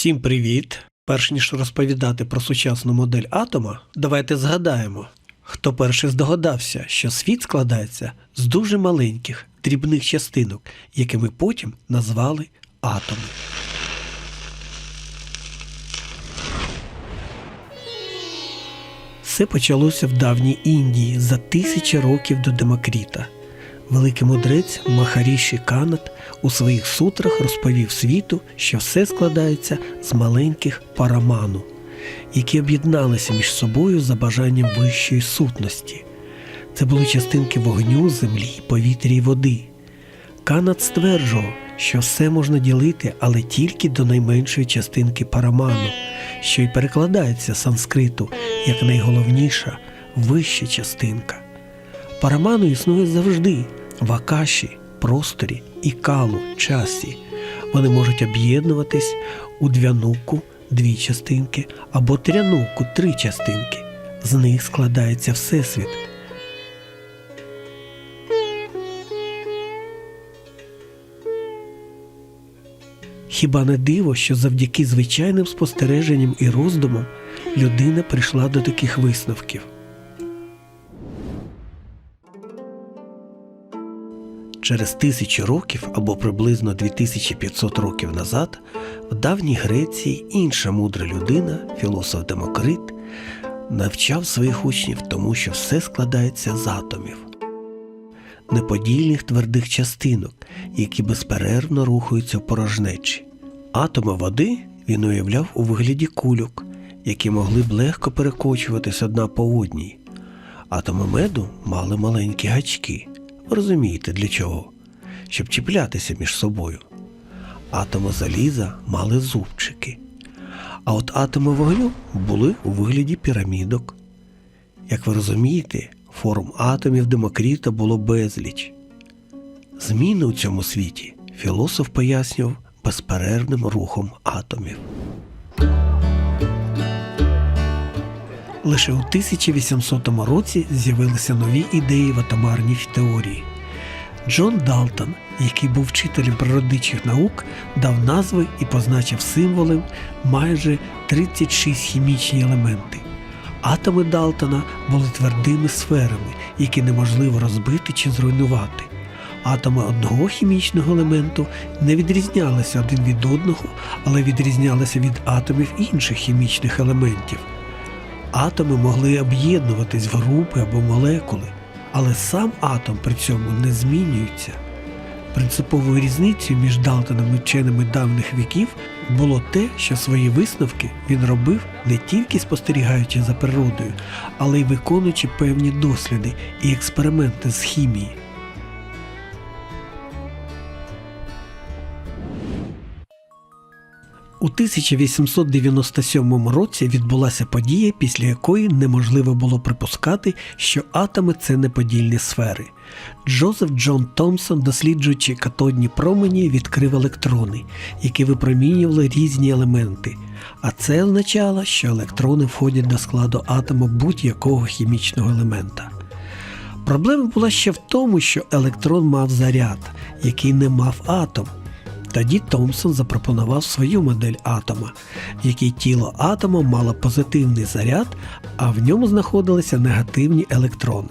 Всім привіт! Перш ніж розповідати про сучасну модель атома, давайте згадаємо, хто перший здогадався, що світ складається з дуже маленьких дрібних частинок, які ми потім назвали атоми. Все почалося в давній Індії за тисячі років до Демокріта. Великий мудрець Махаріші Канат у своїх сутрах розповів світу, що все складається з маленьких параману, які об'єдналися між собою за бажанням вищої сутності. Це були частинки вогню, землі, повітря і води. Канат стверджував, що все можна ділити, але тільки до найменшої частинки параману, що й перекладається санскриту як найголовніша вища частинка. Параману існує завжди в акаші, просторі і калу, часі. Вони можуть об'єднуватись у двянуку дві частинки або трянуку три частинки. З них складається Всесвіт. Хіба не диво, що завдяки звичайним спостереженням і роздумам людина прийшла до таких висновків? Через тисячі років або приблизно 2500 років назад в давній Греції інша мудра людина, філософ Демокрит, навчав своїх учнів тому, що все складається з атомів, неподільних твердих частинок, які безперервно рухаються в порожнечі. Атоми води він уявляв у вигляді кульок, які могли б легко перекочуватись одна по одній. Атоми меду мали маленькі гачки. Розумієте для чого? Щоб чіплятися між собою. Атоми заліза мали зубчики. А от атоми вогню були у вигляді пірамідок. Як ви розумієте, форм атомів Демокріта було безліч. Зміни у цьому світі філософ пояснював безперервним рухом атомів. Лише у 1800 році з'явилися нові ідеї в атомарній теорії. Джон Далтон, який був вчителем природничих наук, дав назви і позначив символом майже 36 хімічні елементи. Атоми Далтона були твердими сферами, які неможливо розбити чи зруйнувати. Атоми одного хімічного елементу не відрізнялися один від одного, але відрізнялися від атомів інших хімічних елементів. Атоми могли об'єднуватись в групи або молекули, але сам атом при цьому не змінюється. Принциповою різницею між Далтоном і вченими давніх віків було те, що свої висновки він робив не тільки спостерігаючи за природою, але й виконуючи певні досліди і експерименти з хімії. У 1897 році відбулася подія, після якої неможливо було припускати, що атоми це неподільні сфери. Джозеф Джон Томпсон, досліджуючи катодні промені, відкрив електрони, які випромінювали різні елементи. А це означало, що електрони входять до складу атому будь-якого хімічного елемента. Проблема була ще в тому, що електрон мав заряд, який не мав атом. Тоді Томпсон запропонував свою модель атома, в якій тіло атома мало позитивний заряд, а в ньому знаходилися негативні електрони.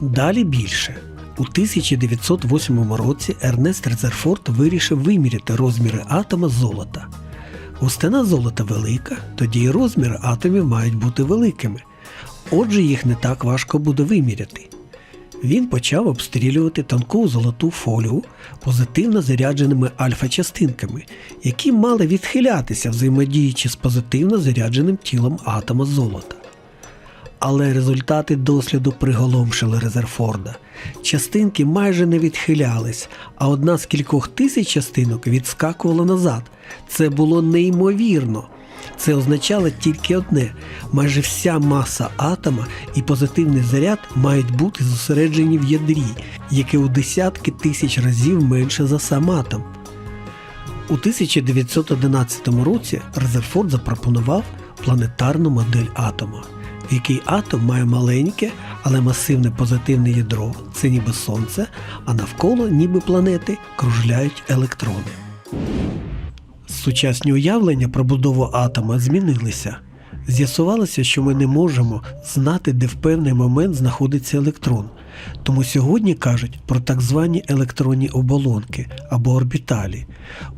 Далі більше. У 1908 році Ернест Резерфорд вирішив виміряти розміри атома золота. Густина золота велика, тоді і розміри атомів мають бути великими. Отже, їх не так важко буде виміряти. Він почав обстрілювати тонку золоту фолію позитивно зарядженими альфа-частинками, які мали відхилятися, взаємодіючи з позитивно зарядженим тілом атома золота. Але результати досліду приголомшили Резерфорда. Частинки майже не відхилялись, а одна з кількох тисяч частинок відскакувала назад. Це було неймовірно. Це означало тільки одне: майже вся маса атома і позитивний заряд мають бути зосереджені в ядрі, яке у десятки тисяч разів менше за сам атом. У 1911 році Резерфорд запропонував планетарну модель атома, в якій атом має маленьке, але масивне позитивне ядро це ніби сонце, а навколо ніби планети кружляють електрони. Сучасні уявлення про будову атома змінилися. З'ясувалося, що ми не можемо знати, де в певний момент знаходиться електрон. Тому сьогодні кажуть про так звані електронні оболонки або орбіталі,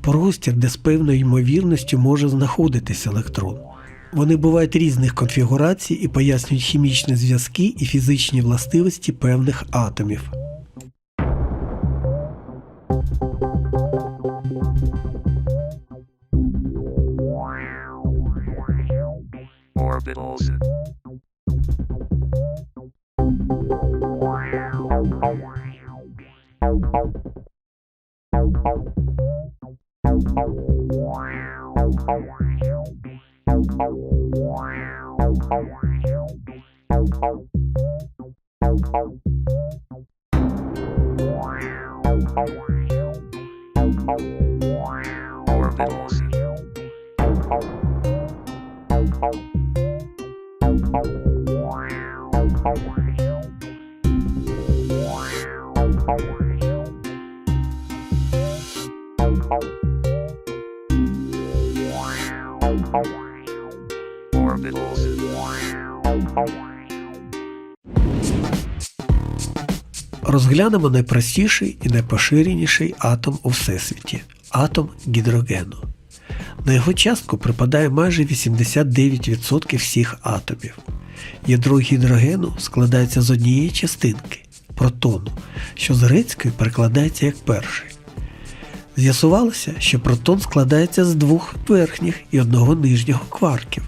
простір, де з певною ймовірністю може знаходитись електрон. Вони бувають різних конфігурацій і пояснюють хімічні зв'язки і фізичні властивості певних атомів. Orbitals. Розглянемо найпростіший і найпоширеніший атом у всесвіті атом гідрогену. На його частку припадає майже 89% всіх атомів. Ядро гідрогену складається з однієї частинки протону, що з грецької перекладається як перший. З'ясувалося, що протон складається з двох верхніх і одного нижнього кварків.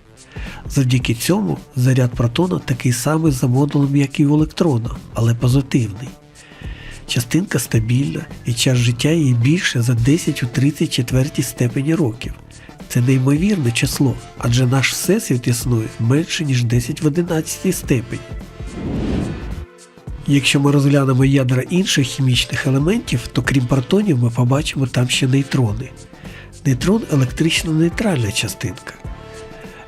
Завдяки цьому заряд протона такий самий за модулем, як і у електрона, але позитивний. Частинка стабільна і час життя її більше за 10 у 34 степені років. Це неймовірне число, адже наш всесвіт існує менше, ніж 10 в 11 степені. Якщо ми розглянемо ядра інших хімічних елементів, то крім протонів ми побачимо там ще нейтрони. Нейтрон електрично нейтральна частинка.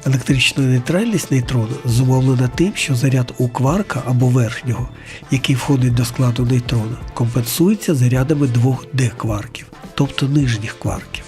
Електрична нейтральність нейтрона зумовлена тим, що заряд у кварка або верхнього, який входить до складу нейтрона, компенсується зарядами двох Д-кварків, тобто нижніх кварків.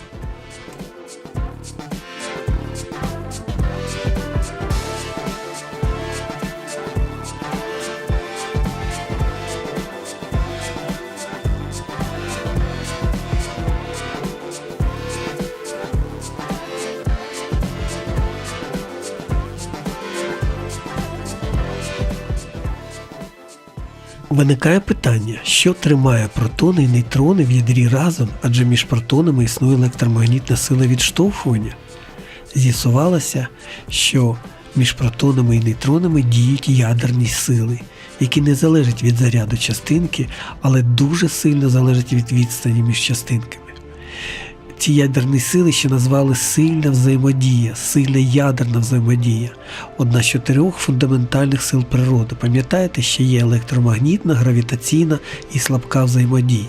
Виникає питання, що тримає протони і нейтрони в ядрі разом, адже між протонами існує електромагнітна сила відштовхування. З'ясувалося, що між протонами і нейтронами діють ядерні сили, які не залежать від заряду частинки, але дуже сильно залежать від відстані між частинками. Ці ядерні сили ще назвали сильна взаємодія, сильна ядерна взаємодія, одна з чотирьох фундаментальних сил природи. Пам'ятаєте, що є електромагнітна, гравітаційна і слабка взаємодія.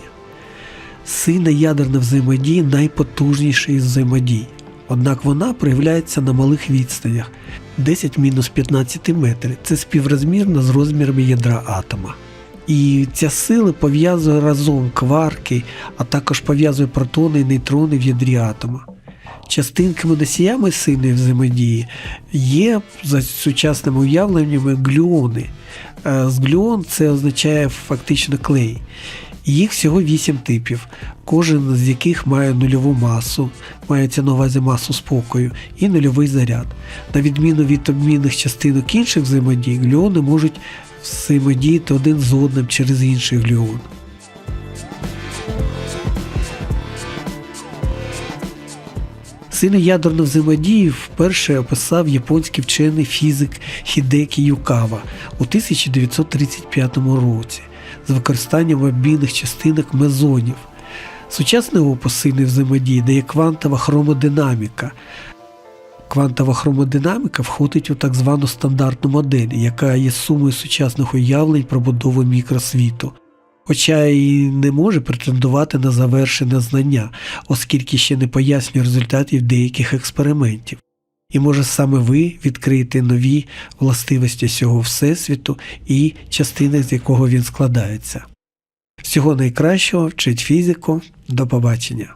Сильна ядерна взаємодія найпотужніша із взаємодій. Однак вона проявляється на малих відстанях 10-15 метрів. Це співрозмірно з розмірами ядра атома. І ця сила пов'язує разом кварки, а також пов'язує протони і нейтрони в ядрі атома. Частинками носіями сильної взаємодії є за сучасними уявленнями глюони. Е, глюон це означає фактично клей. Їх всього вісім типів, кожен з яких має нульову масу, мається на увазі масу спокою, і нульовий заряд. На відміну від обмінних частинок інших взаємодій, глюони можуть взаємодіяти один з одним через інший глюон. Сильну ядерну взаємодію вперше описав японський вчений фізик Хідекі Юкава у 1935 році з використанням обмінних частинок мезонів. Сучасний опис сильної взаємодії дає квантова хромодинаміка. Квантова хромодинаміка входить у так звану стандартну модель, яка є сумою сучасних уявлень про будову мікросвіту. Хоча і не може претендувати на завершене знання, оскільки ще не пояснює результатів деяких експериментів. І може саме ви відкриєте нові властивості цього Всесвіту і частини, з якого він складається. Всього найкращого вчить фізику. До побачення!